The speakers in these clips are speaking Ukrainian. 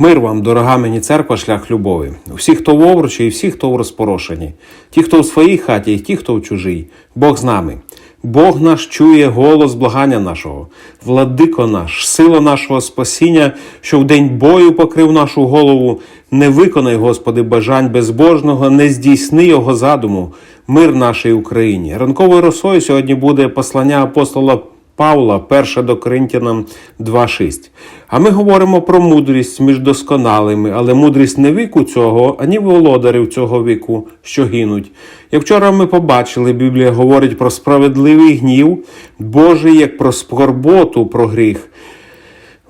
Мир вам, дорога мені церква, шлях любові. Всі, хто в овручі, і всі, хто в розпорошенні, ті, хто в своїй хаті, і ті, хто в чужій. Бог з нами. Бог наш чує голос благання нашого, владико наш, сила нашого спасіння, що в день бою покрив нашу голову. Не виконай, Господи, бажань безбожного, не здійсни його задуму, мир нашій Україні. Ранковою росою сьогодні буде послання апостола Павла, 1 до Коринтянам 2.6. А ми говоримо про мудрість між досконалими, але мудрість не віку цього, ані володарів цього віку, що гинуть. Як вчора ми побачили, Біблія говорить про справедливий гнів Божий, як про скорботу, про гріх.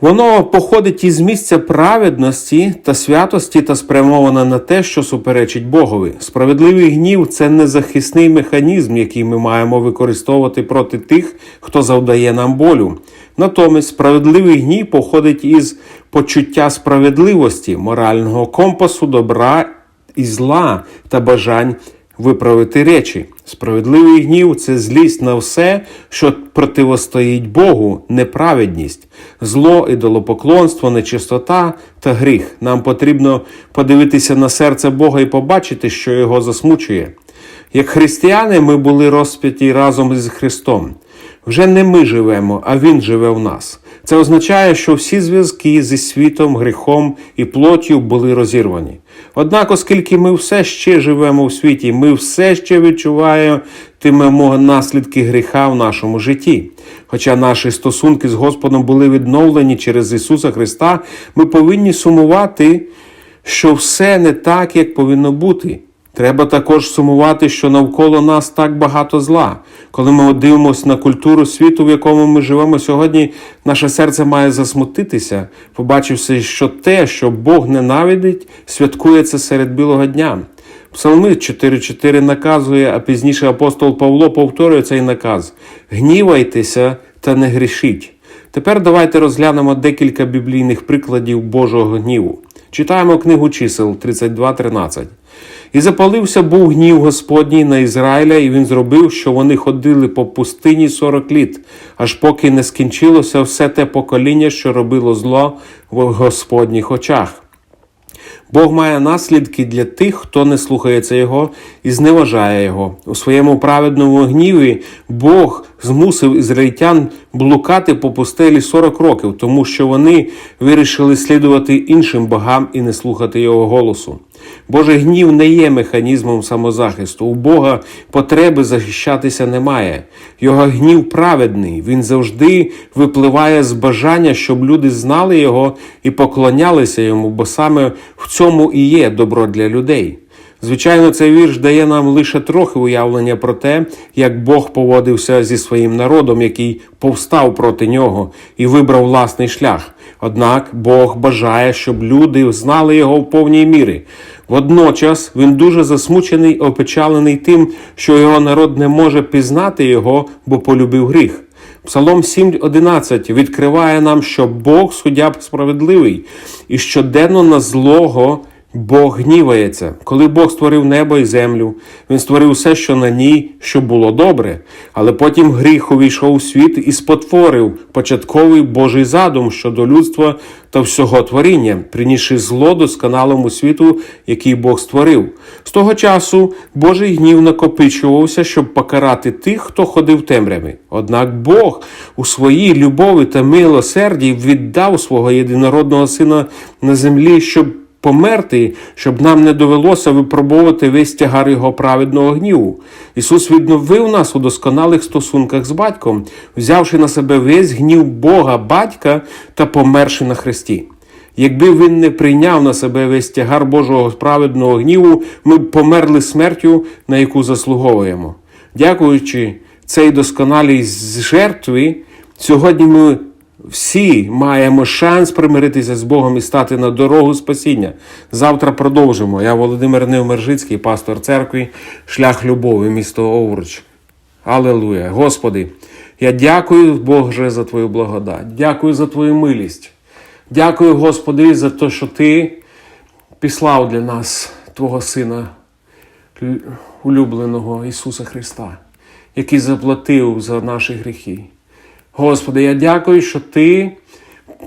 Воно походить із місця праведності та святості та спрямоване на те, що суперечить Богові. Справедливий гнів це незахисний механізм, який ми маємо використовувати проти тих, хто завдає нам болю. Натомість справедливий гнів походить із почуття справедливості, морального компасу, добра і зла та бажань виправити речі. Справедливий гнів це злість на все, що противостоїть Богу, неправедність, зло, ідолопоклонство, нечистота та гріх. Нам потрібно подивитися на серце Бога і побачити, що його засмучує. Як християни, ми були розп'яті разом із Христом. Вже не ми живемо, а Він живе в нас. Це означає, що всі зв'язки зі світом, гріхом і плоттю були розірвані. Однак, оскільки ми все ще живемо в світі, ми все ще відчуваємо наслідки гріха в нашому житті. Хоча наші стосунки з Господом були відновлені через Ісуса Христа, ми повинні сумувати, що все не так, як повинно бути. Треба також сумувати, що навколо нас так багато зла. Коли ми дивимося на культуру світу, в якому ми живемо сьогодні, наше серце має засмутитися, побачивши, що те, що Бог ненавидить, святкується серед білого дня. Псалми 4.4 наказує, а пізніше апостол Павло повторює цей наказ: гнівайтеся та не грішіть. Тепер давайте розглянемо декілька біблійних прикладів Божого гніву. Читаємо книгу чисел 32.13. І запалився був гнів Господній на Ізраїля, і він зробив, що вони ходили по пустині сорок літ, аж поки не скінчилося все те покоління, що робило зло в Господніх очах. Бог має наслідки для тих, хто не слухається Його і зневажає Його. У своєму праведному гніві Бог змусив ізраїльтян блукати по пустелі 40 років, тому що вони вирішили слідувати іншим богам і не слухати Його голосу. Божий гнів не є механізмом самозахисту. У Бога потреби захищатися немає. Його гнів праведний. Він завжди випливає з бажання, щоб люди знали його і поклонялися йому, бо саме в цьому і є добро для людей. Звичайно, цей вірш дає нам лише трохи уявлення про те, як Бог поводився зі своїм народом, який повстав проти нього і вибрав власний шлях. Однак Бог бажає, щоб люди знали його в повній мірі. Водночас він дуже засмучений і опечалений тим, що його народ не може пізнати його, бо полюбив гріх. Псалом 7.11 відкриває нам, що Бог суддя справедливий, і щоденно на злого Бог гнівається. Коли Бог створив небо і землю, Він створив все, що на ній, що було добре, але потім гріх увійшов у світ і спотворив початковий Божий задум щодо людства та всього творіння, принісши зло досконалому світу, який Бог створив. З того часу Божий гнів накопичувався, щоб покарати тих, хто ходив темряві. Однак Бог у своїй любові та милосерді віддав свого єдинородного сина на землі, щоб померти, щоб нам не довелося випробовувати весь тягар його праведного гніву. Ісус відновив нас у досконалих стосунках з батьком, взявши на себе весь гнів Бога, батька та померши на хресті. Якби він не прийняв на себе весь тягар Божого праведного гніву, ми б померли смертю, на яку заслуговуємо. Дякуючи цій досконалій жертві, сьогодні ми всі маємо шанс примиритися з Богом і стати на дорогу спасіння. Завтра продовжимо. Я Володимир Невмержицький, пастор церкви, шлях любові, місто Овруч. Аллилуйя. Господи, я дякую, Боже, за Твою благодать. Дякую за Твою милість. Дякую, Господи, за те, що Ти післав для нас Твого Сина, улюбленого Ісуса Христа, який заплатив за наші гріхи. Господи, я дякую, що Ти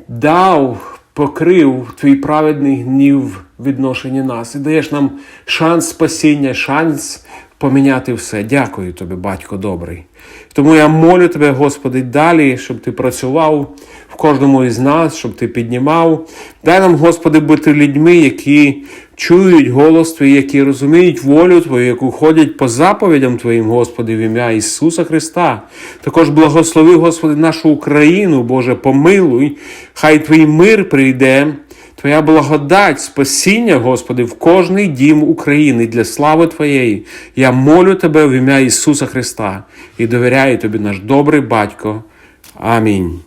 дав покрив твій праведний гнів відношенні нас і даєш нам шанс спасіння, шанс поміняти все. Дякую тобі, батько добрий. Тому я молю тебе, Господи, далі, щоб ти працював в кожному із нас, щоб ти піднімав. Дай нам, Господи, бути людьми, які чують голос Твій, які розуміють волю Твою, яку ходять по заповідям Твоїм, Господи, в ім'я Ісуса Христа. Також благослови, Господи, нашу Україну, Боже, помилуй, хай Твій мир прийде. Твоя благодать, спасіння, Господи, в кожний дім України для слави Твоєї. Я молю Тебе в ім'я Ісуса Христа і довіряю Тобі, наш добрий батько. Амінь.